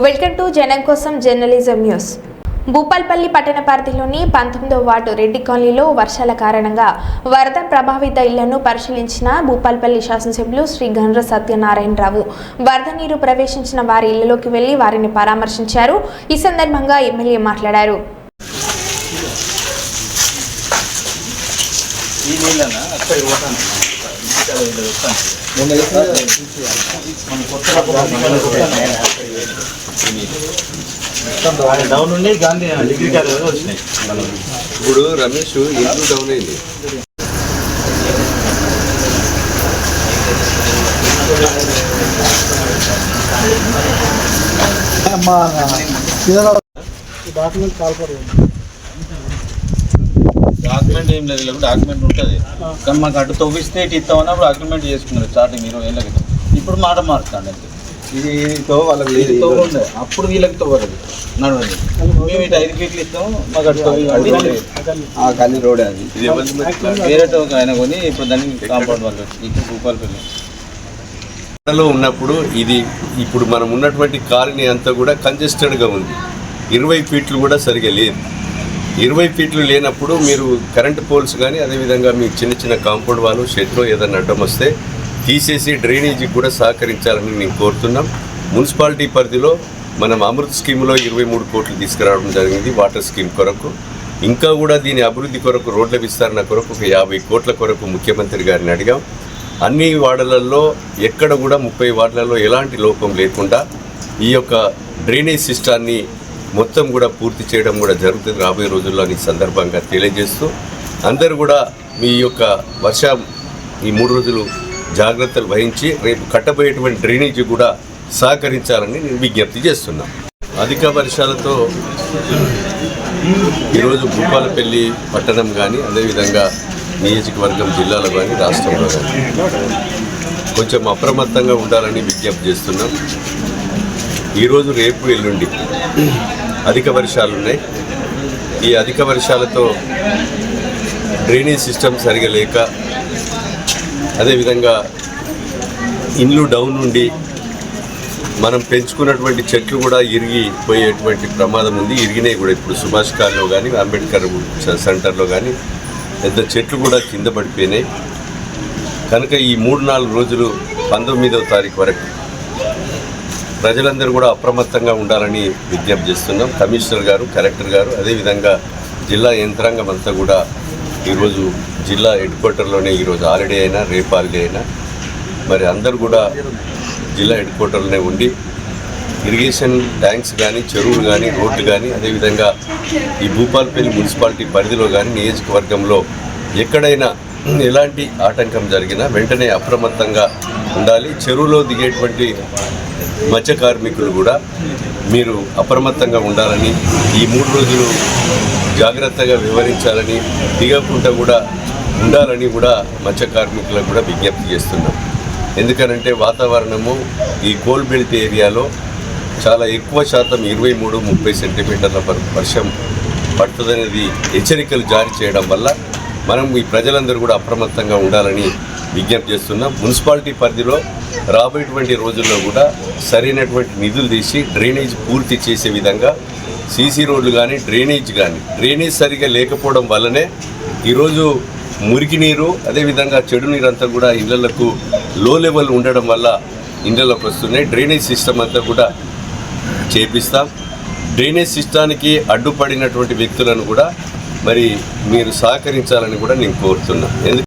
Welcome to జనం కోసం journalism news. Bhupalpally పట్టణ పరిధిలోని పంతొమ్మిదవ వార్డు రెడ్డి కాలనీలో వర్షాల కారణంగా వరద ప్రభావిత ఇళ్ళను పరిశీలించిన భూపాల్పల్లి శాసనసభ్యులు శ్రీ గండ్ర సత్యనారాయణరావు. వరద నీరు ప్రవేశించిన వారి ఇళ్ళలోకి వెళ్ళి వారిని పరామర్శించారు. ఈ సందర్భంగా ఎమ్మెల్యే మాట్లాడారు. ఈ డౌన్ ఉండి గాంధీ డిగ్రీ కాలేజ్ వచ్చినాయి ఇప్పుడు రమేష్ ఇల్లు డౌన్ అయింది డాక్యుమెంట్ కాల్పడి డాక్యుమెంట్ ఏం లేదు ఇలా డాక్యుమెంట్ ఉంటుంది. కానీ మాకు అటు తవ్విస్తే ఇటు ఇస్తామన్నప్పుడు అగ్రిమెంట్ చేసుకున్నారు స్టార్టింగ్ ఇరవై ఏళ్ళ క్రితం. ఇప్పుడు మాట మారుతాండి అంతే. ఇది ఈతో వాళ్ళకి లేదు ఇది తవ్వు ఉండే అప్పుడు వీళ్ళకి తవ్వదు నడవండి మేము ఇటు ఐదు ఫీట్లు ఇస్తాం మాకు అటు తవ్వి రోడ్. అది? వేరే ఒక ఆయన కొని ఇప్పుడు దాన్ని కాంపౌండ్ వాళ్ళు వచ్చి ఇటు భూపాలపల్లి లో ఉన్నప్పుడు ఇది ఇప్పుడు మనం ఉన్నటువంటి కాలనీ అంతా కూడా కంజెస్టెడ్గా ఉంది. ఇరవై ఫీట్లు కూడా సరిగా లేదు. ఇరవై ఫీట్లు లేనప్పుడు మీరు కరెంట్ పోల్స్ కానీ అదేవిధంగా మీ చిన్న చిన్న కాంపౌండ్ వాళ్ళు షెడ్లో ఏదైనా అడ్డం వస్తే తీసేసి డ్రైనేజీకి కూడా సహకరించాలని మేము కోరుతున్నాం. మున్సిపాలిటీ పరిధిలో మనం అమృత్ స్కీమ్లో ఇరవై మూడు కోట్లు తీసుకురావడం జరిగింది వాటర్ స్కీమ్ కొరకు. ఇంకా కూడా దీని అభివృద్ధి కొరకు రోడ్ల విస్తరణ కొరకు ఒక యాభై కోట్ల కొరకు ముఖ్యమంత్రి గారిని అడిగాం. అన్ని వార్డులలో ఎక్కడ కూడా ముప్పై వార్డులలో ఎలాంటి లోపం లేకుండా ఈ యొక్క డ్రైనేజ్ సిస్టాన్ని మొత్తం కూడా పూర్తి చేయడం కూడా జరుగుతుంది. రాబోయే రోజుల్లో అని ఈ సందర్భంగా తెలియజేస్తూ అందరూ కూడా మీ యొక్క వర్ష ఈ మూడు రోజులు జాగ్రత్తలు వహించి రేపు కట్టబోయేటువంటి డ్రైనేజీ కూడా సహకరించాలని నేను విజ్ఞప్తి చేస్తున్నాం. అధిక వర్షాలతో ఈరోజు భూపాలపల్లి పట్టణం కానీ అదేవిధంగా నియోజకవర్గం జిల్లాలో కానీ రాష్ట్రంలో కానీ కొంచెం అప్రమత్తంగా ఉండాలని విజ్ఞప్తి చేస్తున్నాం. ఈరోజు రేపు ఎల్లుండి అధిక వర్షాలు ఉన్నాయి. ఈ అధిక వర్షాలతో డ్రైనేజ్ సిస్టమ్ సరిగా లేక అదేవిధంగా ఇండ్లు డౌన్ ఉండి మనం పెంచుకున్నటువంటి చెట్లు కూడా ఇరిగిపోయేటువంటి ప్రమాదం ఉంది. ఇరిగినాయి కూడా ఇప్పుడు సుభాష్ కాల్లో కానీ అంబేద్కర్ సెంటర్లో కానీ పెద్ద చెట్లు కూడా కింద పడిపోయినాయి. కనుక ఈ మూడు నాలుగు రోజులు పంతొమ్మిదవ తారీఖు వరకు ప్రజలందరూ కూడా అప్రమత్తంగా ఉండాలని విజ్ఞప్తి చేస్తున్నాం. కమిషనర్ గారు కలెక్టర్ గారు అదేవిధంగా జిల్లా యంత్రాంగం అంతా కూడా ఈరోజు జిల్లా హెడ్ క్వార్టర్లోనే ఈరోజు హాలిడే అయినా రేపు హాలిడే అయినా మరి అందరూ కూడా జిల్లా హెడ్ క్వార్టర్లోనే ఉండి ఇరిగేషన్ ట్యాంక్స్ కానీ చెరువులు కానీ రోడ్లు కానీ అదేవిధంగా ఈ భూపాలపల్లి మున్సిపాలిటీ పరిధిలో కానీ నియోజకవర్గంలో ఎక్కడైనా ఎలాంటి ఆటంకం జరిగినా వెంటనే అప్రమత్తంగా ఉండాలి. చెరువులో దిగేటువంటి మత్స్య కార్మికులు కూడా మీరు అప్రమత్తంగా ఉండాలని ఈ మూడు రోజులు జాగ్రత్తగా వివరించాలని దిగకుండా కూడా ఉండాలని కూడా మత్స్య కార్మికులకు కూడా విజ్ఞప్తి చేస్తున్నాం. ఎందుకనంటే వాతావరణము ఈ కోల్ బెల్ట్ ఏరియాలో చాలా ఎక్కువ శాతం ఇరవై మూడు ముప్పై సెంటీమీటర్ల వర్షం పడుతుందనేది హెచ్చరికలు జారీ చేయడం వల్ల మనం ఈ ప్రజలందరూ కూడా అప్రమత్తంగా ఉండాలని విజ్ఞప్తి చేస్తున్నాం. మున్సిపాలిటీ పరిధిలో రాబోయేటువంటి రోజుల్లో కూడా సరైనటువంటి నిధులు తీసి డ్రైనేజ్ పూర్తి చేసే విధంగా సీసీ రోడ్లు కానీ డ్రైనేజ్ కానీ డ్రైనేజ్ సరిగా లేకపోవడం వల్లనే ఈరోజు మురికి నీరు అదేవిధంగా చెడు నీరు అంతా కూడా ఇళ్ళకు లో లెవెల్ ఉండడం వల్ల ఇళ్ళలోకి వస్తున్నాయి. డ్రైనేజ్ సిస్టమ్ అంతా కూడా చేపిస్తాం. డ్రైనేజ్ సిస్టానికి అడ్డుపడినటువంటి వ్యక్తులను కూడా మరి మీరు సహకరించాలని కూడా నేను కోరుతున్నా. ఎందుకు